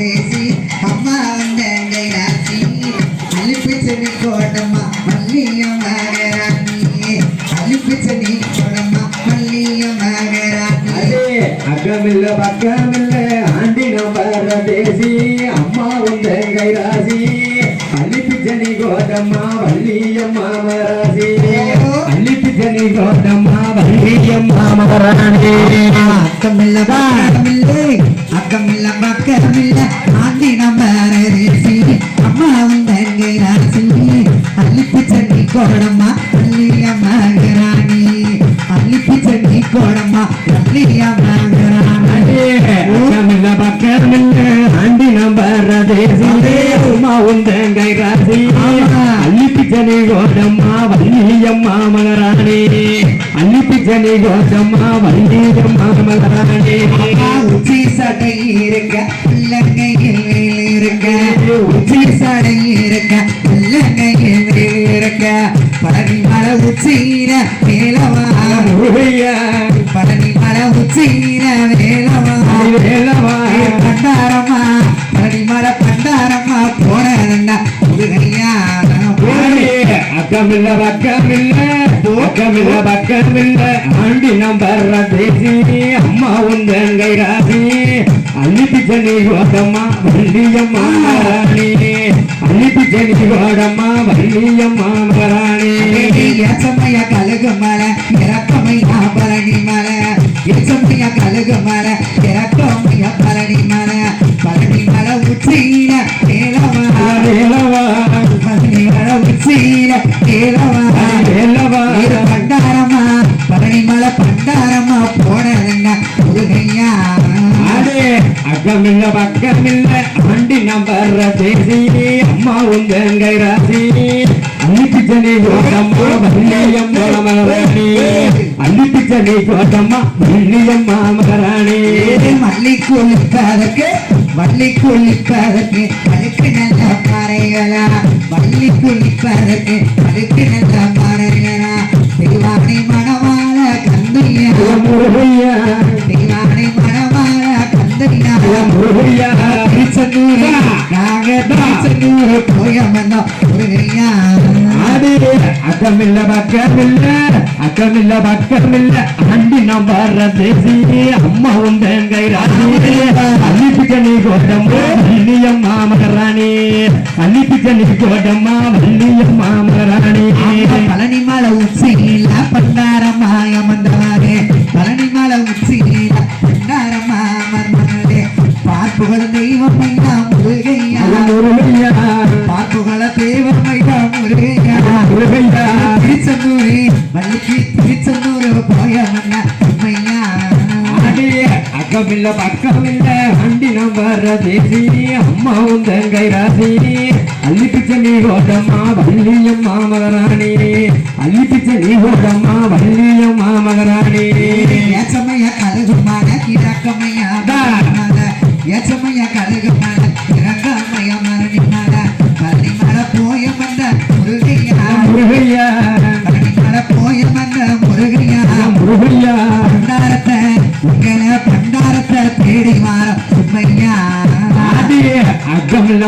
தேசி அம்மா வந்த ராசி. அழிப்பு செடி கோடம்மா மல்லியம் மகராணி அழிப்பு செடி கோடம்மா மல்லியம் மகராணி அதே அக்கமில்ல பக்கமில்ல ஆண்டினம் வர தேசி அம்மா உந்த கைராசி அள்ளிப்பிச்சனி கோதம்மா வள்ளியம்மா மராசி அள்ளிப்பிச்சனி கோதம்மா வள்ளியம்மா மராணி அக்கமில்ல பக்கமில்லை. அக்கமில்ல பக்கமில்ல ஆண்டி நம்பர் தேசி அம்மா வந்த ராசி அழிப்பு செடி கோடம்மா மல்லியம் மகராணி. கோடம்மா அள்ளிப்பிச்சனி கோதம்மா வள்ளியம்மா மகராணி அள்ளிப்பிச்சனி கோதம்மா வள்ளியம்மா மகராணி உச்சி சடை இருக்க உள்ளங்கையில் இருக்க உச்சி சடை இருக்க உள்ளங்கையில் இருக்க பழனி மலை உச்சீர வேலவா முருகையா பழனி மலை உச்சீர வேலவா பக்கமில்ல பக்கமில்ல தூக்கமில்ல பக்கமில்ல ஆண்டி நம்பர் தேசி அம்மா உந்தங்கை ராசி. அள்ளிப்பிச்சனி கோதம்மா வள்ளியம்மா ராணி அள்ளிப்பிச்சனி கோதம்மா வள்ளியம்மா ராணி ஏச்சம்மைய கழுகு மலை இறக்கமையா பழனி மலை. ஏச்சம்மைய கழுகு மலை இறக்க உச்சியில ஏலவா வேலவா இது பண்டாரமா பழனி மலை பண்டாரமா போனதுங்க முருகையா. ஆடே அக்கமில்ல பக்கமில்ல ஆண்டி நம்பர் தேசி அம்மா உந்தங்கை ராசி. அள்ளிப்பிச்சனி கோட்டம்மா வள்ளியம்மா மகராணி அள்ளிப்பிச்சனி கோட்டம்மா வள்ளியம்மா மகராணி மல்லி குளிப்பதற்கு வள்ளி குளிப்பதற்கு அதுக்கு நல்ல பாறைகளா? வள்ளி குளிப்பதற்கு அதுக்கு நல்ல பாறைகளா? திருவாணி மணவாள கந்தையா? முருகையா. திருவாணி மணவாள கந்தையா? முருகையா. திருச்செந்தூர் முருகையா ஆடே அக்கமில்ல பக்கமில்ல. அக்கமில்ல பக்கமில்ல. ஆண்டி நம்பர் தேசி அம்மா உந்தங்கை ராசி அள்ளிப்பிச்சனி கோட்டம்மா வள்ளியம்மா மகராணி அள்ளிப்பிச்சனி கோட்டம்மா வள்ளியம்மா மகராணி பழனி மலை உச்சியில பண்டாரமாய மந்தவாரே பழனி மலை உச்சியில பண்டாரமா மர்மனே பார்ப்புகள் தெய்வம் ஐயா முருகையா முருகையா பார்ப்புகள தெய்வம் ஐயா முருகையா முருகையா திருச்செந்தூரி மல்லிக்கு திருச்செந்தூர் போயமன்ன உண்மையா ஆடே அக்கமில்ல பக்கமில்ல ஆண்டி நம்பர் தேசி அம்மா உந்தங்கை ராசி அள்ளிப்பிச்சனி கோட்டம்மா வள்ளியம்மா மகராணி அள்ளிப்பிச்சனி கோட்டம்மா வள்ளியம்மா மகராணி ஏச்சமைய கழுகுமான கிழக்கமையா மரணமான ஏச்சமைய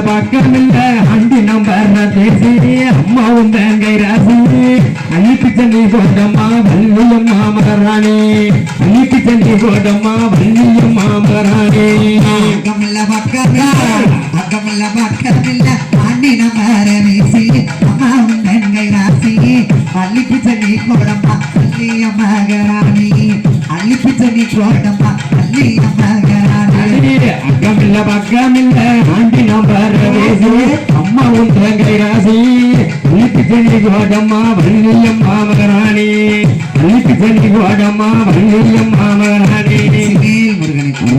பக்கம் இல்ல அண்டி நம்பர் பேசி அம்மாவும் உந்தங்கை ராசி. அள்ளிப்பிச்சனி கோட்டம்மா வள்ளியம்மா மகராணி அள்ளிப்பிச்சனி கோட்டம்மா வள்ளியம்மா மகராணி அக்கமில்ல பக்கமில்ல பக்கம் இல்ல பக்கம் இல்ல அண்டி அம்மா பேசி அக்கமில்ல பக்கமில்ல ஆண்டி நம்பர் தேசி அம்மா உந்தங்கை ராசி அள்ளிப்பிச்சனி கோட்டம்மா வள்ளியம்மா மகராணி அள்ளிப்பிச்சனி கோட்டம்மா வள்ளியம்மா மகராணி மேல் முருகனுக்கு